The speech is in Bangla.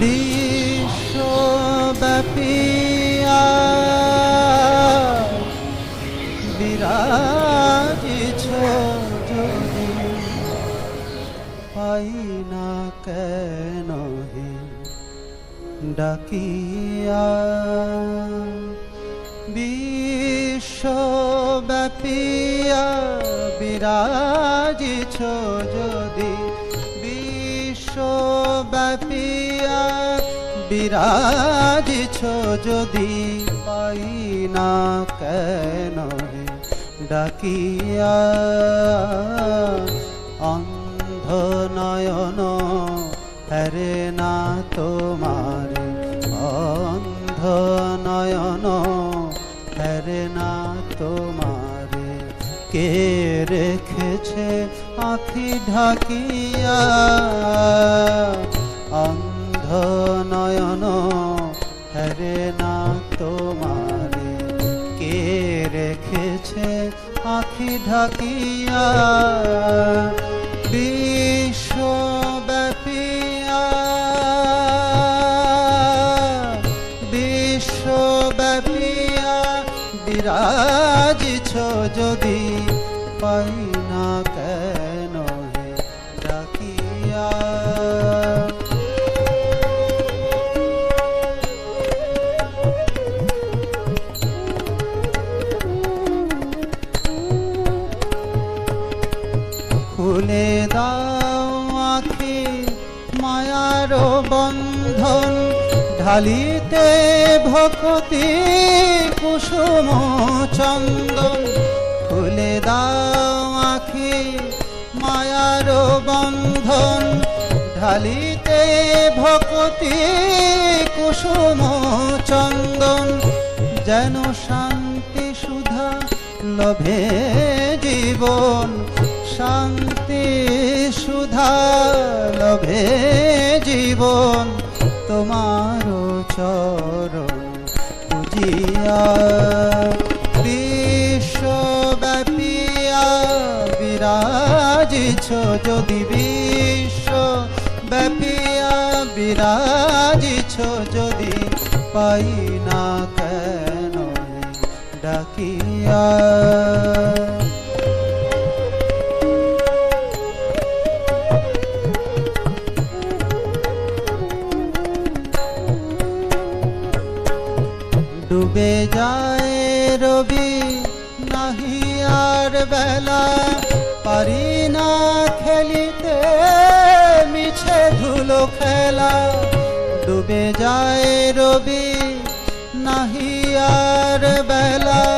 বিশ্বব্যাপী বিরাজিছ যদি পাই না কেন হে ডাকিয়া? বিশ্বব্যাপিয়া বিরাজিছ যদি বিশ্বব্যাপিয়া বিরাজিছ যদি পাই না কেন ডাকিয়া? অন্ধ নয়ন হরে না তোমার, অন্ধ নয়ন হরে না তোমার। কে রেখেছে আখি ঢাকিয়া? নয়ন হরে না তোমার, কে রেখেছে আখি ঢাকিয়া? বিশ্বব্যাপিয়া বিশ্বব্যাপিয়া বিরাজিছ যদি পাই না কেন হে ডাকিয়া খুলে দাও আখি, মায়ার বন্ধন। ঢালিতে ভক্তি, কুসুম চন্দন। খুলে দাও আখি, মায়ার বন্ধন। ঢালিতে ভক্তি, কুসুম চন্দন। যেন শান্তি, সুধা, লভে জীবন। শান্তি, সুধা লভে জীবন তোমার চরণ পুজিয়া বিশ্বব্যাপিয়া বিরাজিছ যদি বিশ্ব ব্যাপিয়া বিরাজিছ যদি পাই না কেন ডাকিয়া ডুবে যায় রবি নাহি আর বেলা। পারি না খেলিতে, মিছে ধুলো খেলা। ডুবে যায় রবি নাহি আর বেলা।